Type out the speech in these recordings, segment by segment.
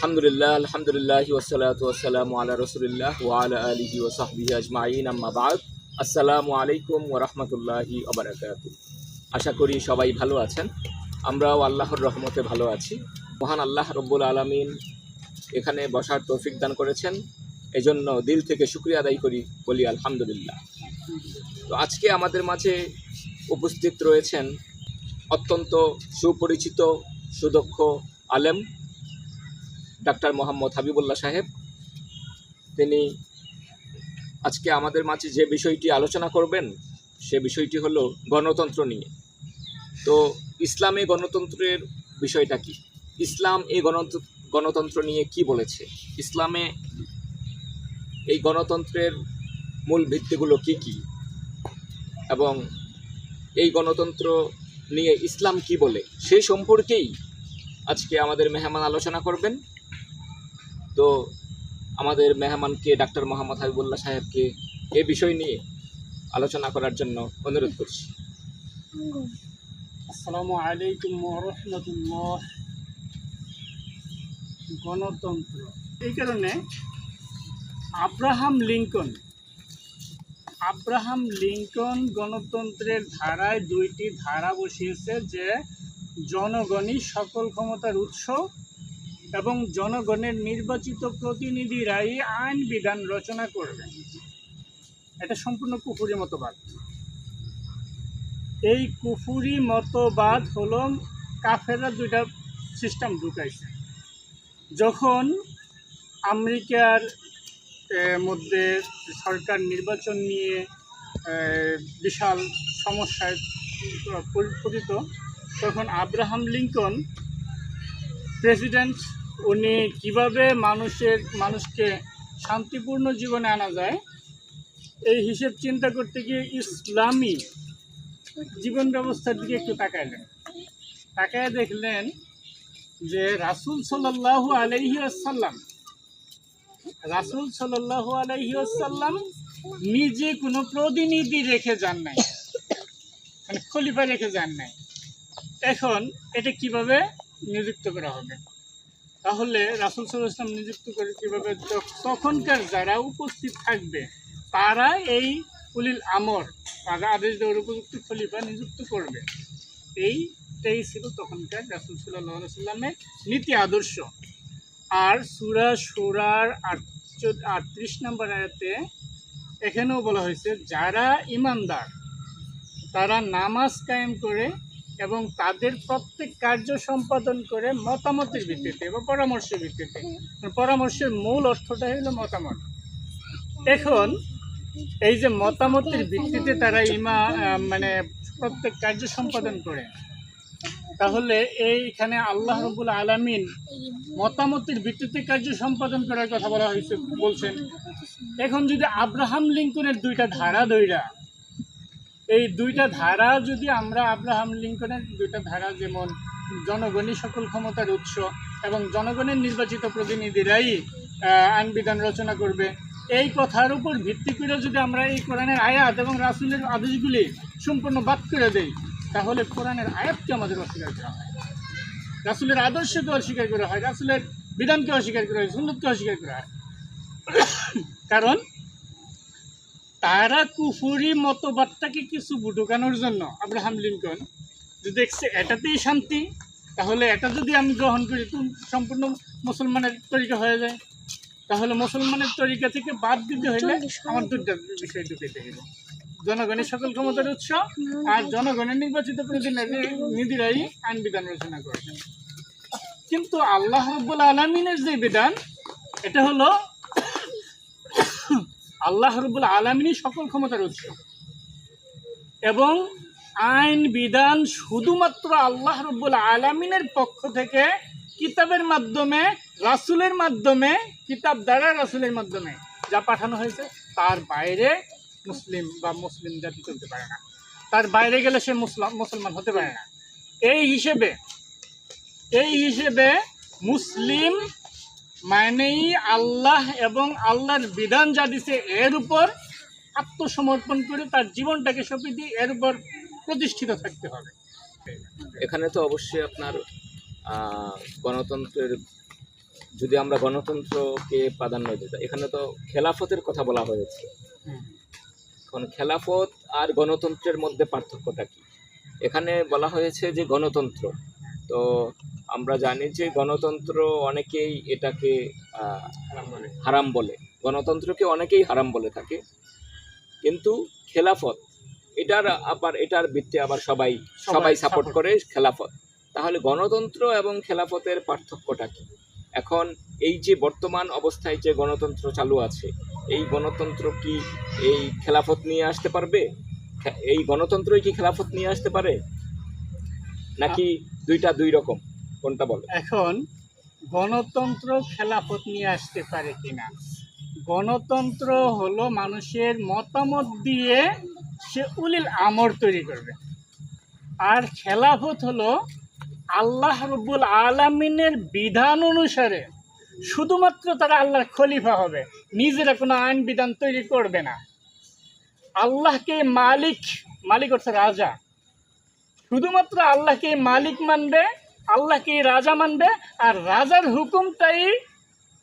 আলহামদুলিল্লাহ আলহামদুলিল্লাহ ওসালাত ওয়াসালাম আলা রসুলিল্লাহ ওয়ালা আলিহি ওসাহবিহি আজমাইন, আম্মা বাদ। আসসালামু আলাইকুম ওরহমতুল্লাহি আবরাকাত আশা করি সবাই ভালো আছেন। আমরাও আল্লাহর রহমতে ভালো আছি। মহান আল্লাহ রব্বুল আলমিন এখানে বসার তৌফিক দান করেছেন। এজন্য দিল থেকে শুক্রিয়া আদায় করি, বলি আলহামদুলিল্লাহ। তো আজকে আমাদের মাঝে উপস্থিত রয়েছেন অত্যন্ত সুপরিচিত, সুদক্ষ আলেম ডাক্তার মোহাম্মদ হাবিবুল্লাহ সাহেব। তিনি আজকে আমাদের মাঝে যে বিষয়টি আলোচনা করবেন, সে বিষয়টি হলো গণতন্ত্র নিয়ে। তো ইসলামে গণতন্ত্রের বিষয়টা কি? ইসলাম এই গণতন্ত্র গণতন্ত্র নিয়ে কি বলেছে? ইসলামে এই গণতন্ত্রের মূল ভিত্তিগুলো কি কি? এবং এই গণতন্ত্র নিয়ে ইসলাম কি বলে? সেই সম্পর্কেই আজকে আমাদের মেহমান আলোচনা করবেন। তো আমাদের মেহমানকে ডাক্তার মোহাম্মদ হাবিবুল্লাহ সাহেবকে এ বিষয় নিয়ে আলোচনা করার জন্য অনুরোধ করছি। আসসালামু আলাইকুম রহমতুল্লাহ। গণতন্ত্র। এই কারণে আব্রাহাম লিঙ্কন আব্রাহাম লিঙ্কন গণতন্ত্রের ধারায় দুইটি ধারা বসিয়েছে যে জনগণই সকল ক্ষমতার উৎস এবং জনগণের নির্বাচিত প্রতিনিধিরাই আইন বিধান রচনা করবে। এটা সম্পূর্ণ কুফুরি মতবাদ। এই কুফুরি মতবাদ হল কাফেররা দুইটা সিস্টেম ঢুকাইছে। যখন আমেরিকার মধ্যে সরকার নির্বাচন নিয়ে বিশাল সমস্যায় পরি- পতিত, তখন আব্রাহাম লিঙ্কন, প্রেসিডেন্ট উনি কীভাবে মানুষের, মানুষকে শান্তিপূর্ণ জীবনে আনা যায়, এই হিসেব চিন্তা করতে গিয়ে ইসলামী জীবন ব্যবস্থার দিকে একটু তাকাইলেন। তাকায় দেখলেন যে রাসুল সাল্লাহ আলাইহি আসাল্লাম রাসুল সাল্লাহ আলাইহি আসাল্লাম নিজে কোনো প্রতিনিধি রেখে যান নাই মানে খলিফা রেখে যান নাই। এখন এটা কীভাবে নিযুক্ত করা হবে? তাহলে রাসুল সাল্লাহ ইসলাম নিযুক্ত করে কীভাবে তখ- তখনকার যারা উপস্থিত থাকবে, তারা এই উলিল আমর তারা আদেশ দেওয়ার উপযুক্ত খলিফা নিযুক্ত করবে। এইটাই ছিল তখনকার রাসুল সাল্লাহ সাল্লামের নীতি আদর্শ। আর সুরা সুরার আটত্রিশ নম্বর আয়াতে এখানেও বলা হয়েছে, যারা ইমানদার, তারা নামাজ কায়েম করে এবং তাদের প্রত্যেক কার্য সম্পাদন করে মতামতের ভিত্তিতে বা পরামর্শের ভিত্তিতে। পরামর্শের মূল অর্থটা হলো মতামত। এখন এই যে মতামতের ভিত্তিতে তারা ইমা মানে প্রত্যেক কার্য সম্পাদন করে, তাহলে এইখানে আল্লাহ রবুল আলামিন মতামতের ভিত্তিতে কার্য সম্পাদন করার কথা বলা হয়েছে, বলছেন। এখন যদি আব্রাহাম লিঙ্কনের দুইটা ধারা দইরা এই দুইটা ধারা যদি আমরা আব্রাহাম লিঙ্কনের দুইটা ধারা যেমন জনগণই সকল ক্ষমতার উৎস এবং জনগণের নির্বাচিত প্রতিনিধিরাই আইন বিধান রচনা করবে, এই কথার উপর ভিত্তি করে যদি আমরা এই কোরআনের আয়াত এবং রাসুলের আদেশগুলি সম্পূর্ণ বাদ করে দেই, তাহলে কোরআনের আয়াতকে আমাদের অস্বীকার করা হয়। রাসুলের আদর্শকে অস্বীকার করা হয়, রাসুলের বিধানকে অস্বীকার করা হয় সুন্নতকে অস্বীকার করা হয়। কারণ তারা কুফুরি মতবাদটাকে কিছু ঢুকানোর জন্য আব্রাহাম লিঙ্কন যদি দেখছে এটাতেই শান্তি তাহলে এটা যদি আমি গ্রহণ করি তো সম্পূর্ণ মুসলমানের তরিকা হয়ে যায়। তাহলে মুসলমানের তরিকা থেকে বাদ দিতে হইলে আমার দুটা বিষয় ঢুকাইতে হবে জনগণের সকল ক্ষমতার উৎস আর জনগণের নির্বাচিত প্রতিনিধিরাই আইন বিধান রচনা করবেন কিন্তু আল্লাহ রব্বুল আলমিনের যে বিধান এটা হলো আল্লাহ রব্বুল আলমিনই সকল ক্ষমতার উৎস এবং আইন, বিধান শুধুমাত্র আল্লাহ রব্বুল আলমিনের পক্ষ থেকে কিতাবের মাধ্যমে, রাসুলের মাধ্যমে, কিতাব দ্বারা রাসুলের মাধ্যমে যা পাঠানো হয়েছে, তার বাইরে মুসলিম বা মুসলিম জাতি চলতে পারে না। তার বাইরে গেলে সে মুসলাম মুসলমান হতে পারে না। এই হিসেবে এই হিসেবে মুসলিম মানেই আল্লাহ এবং আল্লাহর বিধান যা দিছে এর উপর আত্মসমর্পণ করে তার জীবনটাকে সঁপে দিয়ে এর উপর প্রতিষ্ঠিত থাকতে হবে। এখানে তো অবশ্যই আপনার গণতন্ত্রের, যদি আমরা গণতন্ত্রকে প্রাধান্য দিই এখানে তো খেলাফতের কথা বলা হয়েছে। এখন খেলাফত আর গণতন্ত্রের মধ্যে পার্থক্যটা কি? এখানে বলা হয়েছে যে গণতন্ত্র। তো আমরা জানি যে গণতন্ত্র অনেকেই এটাকে হারাম বলে। গণতন্ত্রকে অনেকেই হারাম বলে থাকে। কিন্তু খেলাফত এটার আবার এটার ভিত্তি আবার সবাই সবাই সবাই সাপোর্ট করে খেলাফত। তাহলে গণতন্ত্র এবং খেলাফতের পার্থক্যটা কি? এখন এই যে বর্তমান অবস্থায় যে গণতন্ত্র চালু আছে এই গণতন্ত্র কি এই খেলাফত নিয়ে আসতে পারবে? এই গণতন্ত্রই কি খেলাফত নিয়ে আসতে পারে? নাকি দুইটা দুই রকম? কোনটা বলে? এখন গণতন্ত্র খেলাফত নিয়ে আসতে পারে কিনা? গণতন্ত্র হলো মানুষের মতামত দিয়ে সে উলিল আমর তৈরি করবে। আর খেলাফত হলো আল্লাহ রব্বুল আলমিনের বিধান অনুসারে শুধুমাত্র তারা আল্লাহর খলিফা হবে, নিজেরা কোনো আইন বিধান তৈরি করবে না। আল্লাহকে মালিক মালিক অর্থাৎ রাজা। শুধুমাত্র আল্লাহকে মালিক মানবে আল্লাহকে রাজা মানবে আর রাজার হুকুমটাই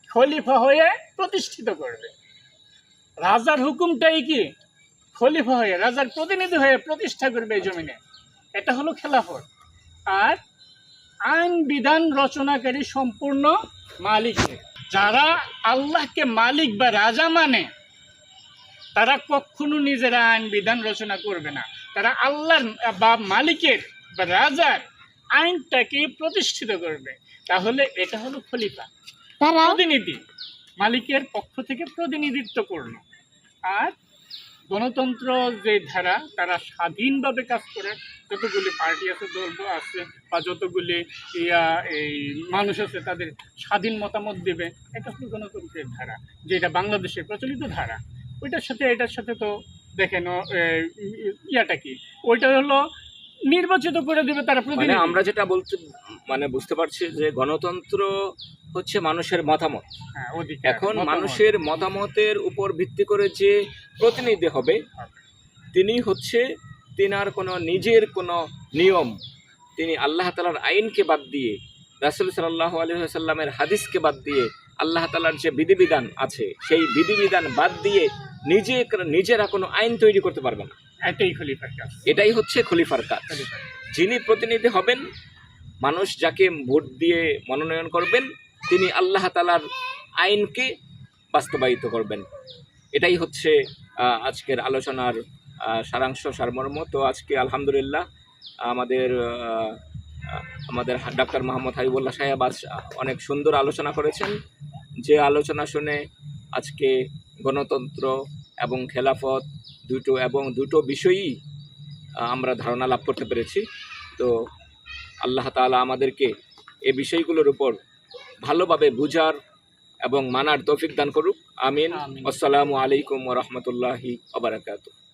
খলিফা হয়ে প্রতিষ্ঠিত করবে। রাজার হুকুমটাই কি? খলিফা হয়ে, রাজার প্রতিনিধি হয়ে প্রতিষ্ঠা করবে এই জমিনে। এটা হলো খেলাফত। আর আইন, বিধান, রচনাকারী সম্পূর্ণ মালিক যারা আল্লাহকে মালিক বা রাজা মানে তারা কখনো নিজেরা আইন, বিধান, রচনা করবে না। তারা আল্লাহর বা মালিকের বা রাজার আইনটাকে প্রতিষ্ঠিত করবে। তাহলে এটা হলো খলিফা। প্রতিনিধি। মালিকের পক্ষ থেকে প্রতিনিধিত্ব করল। আর গণতন্ত্র যে ধারা তারা স্বাধীনভাবে কাজ করে। যতগুলি পার্টি আছে দল আছে বা যতগুলি ইয়া এই মানুষ আছে তাদের স্বাধীন মতামত দেবে এটা হলো গণতন্ত্রের ধারা যেটা বাংলাদেশের প্রচলিত ধারা। ওইটার সাথে এটার সাথে তো দেখেন ইয়াটা কি? ওইটা হলো নির্বাচিত করে দেবে তারা মানে আমরা যেটা বলতে মানে বুঝতে পারছি যে গণতন্ত্র হচ্ছে মানুষের মতামত। হ্যাঁ, এখন মানুষের মতামতের উপর ভিত্তি করে যে প্রতিনিধি হবে তিনি হচ্ছে তিনার কোনো নিজের কোনো নিয়ম তিনি আল্লাহ তালার আইনকে বাদ দিয়ে রাসুল সাল্লাহ আলহিহাল্লামের হাদিসকে বাদ দিয়ে আল্লাহ তালার যে বিধিবিধান আছে সেই বিধিবিধান বাদ দিয়ে নিজে নিজেরা কোনো আইন তৈরি করতে পারবে না। এটাই খলিফার কাজ। এটাই হচ্ছে খলিফার কাজ। যিনি প্রতিনিধি হবেন মানুষ যাকে ভোট দিয়ে মনোনয়ন করবেন তিনি আল্লাহ তালার আইনকে বাস্তবায়িত করবেন। এটাই হচ্ছে আজকের আলোচনার সারাংশ সারমর্ম। তো আজকে আলহামদুলিল্লাহ আমাদের আমাদের ডাক্তার মোহাম্মদ হাবিবুল্লাহ সাহেব আজ অনেক সুন্দর আলোচনা করেছেন। যে আলোচনা শুনে আজকে গণতন্ত্র এবং খেলাফত দুটো এবং দুটো বিষয়ই আমরা ধারণা লাভ করতে পেরেছি। তো আল্লাহ তালা আমাদেরকে এ বিষয়গুলোর উপর ভালোভাবে বুঝার এবং মানার তৌফিক দান করুক। আমিন। আসসালামু আলাইকুম ওরহমতুল্লাহি আবরাকাত